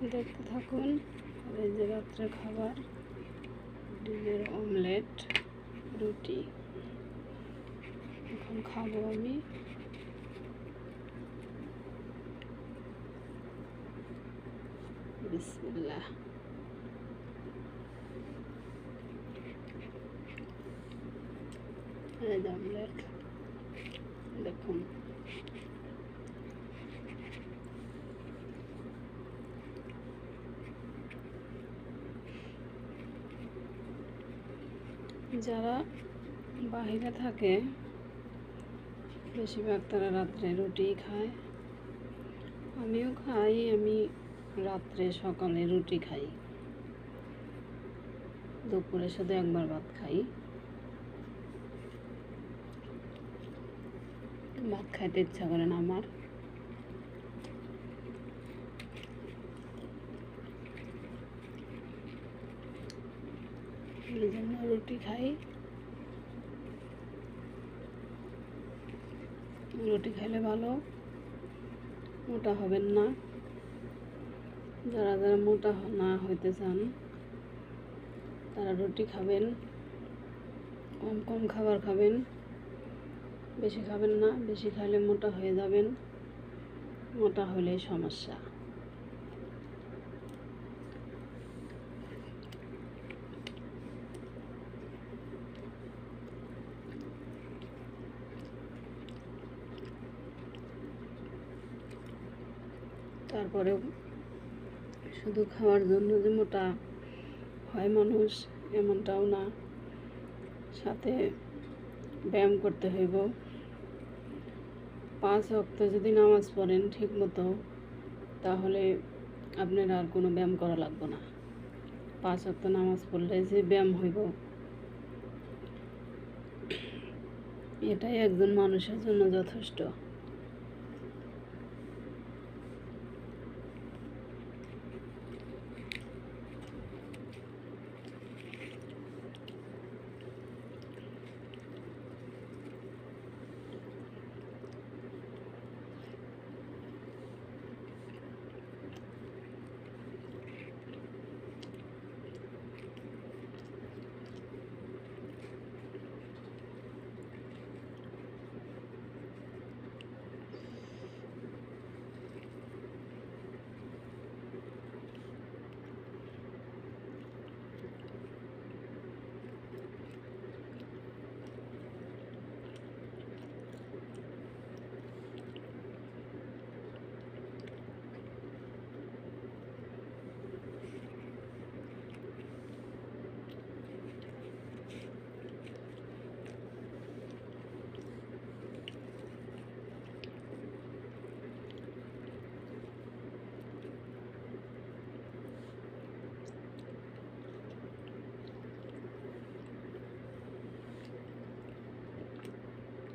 দেখতে থাকুন। এই যে রাত্রে খাবার, ডিমের অমলেট রুটি। এখন খাব আমি। বিসমিল্লাহ। এই যে অমলেট দেখুন। যারা বাহিরে থাকে, বেশিরভাগ তারা রাত্রে রুটি খায়। আমিও খাই, আমি রাত্রে সকালে রুটি খাই। দুপুরে শুধু একবার ভাত খাই। ভাত খাইতে ইচ্ছা করে না আমার। এই জন্য রুটি খাই। রুটি খাইলে ভালো, মোটা হবেন না। যারা যারা মোটা না হইতে চান, তারা রুটি খাবেন। কম কম খাবার খাবেন। বেশি খাবেন না, বেশি খাইলে মোটা হয়ে যাবেন। মোটা হলেই সমস্যা। তারপরে শুধু খাওয়ার জন্য যে মোটা হয় মানুষ, এমনটাও না। সাথে ব্যায়াম করতে হইব। পাঁচ অক্ত যদি নামাজ পড়েন ঠিক মতো তাহলে আপনার আর কোনো ব্যায়াম করা লাগবে না। পাঁচ অক্ত নামাজ পড়লে যে ব্যায়াম হইব, এটাই একজন মানুষের জন্য যথেষ্ট।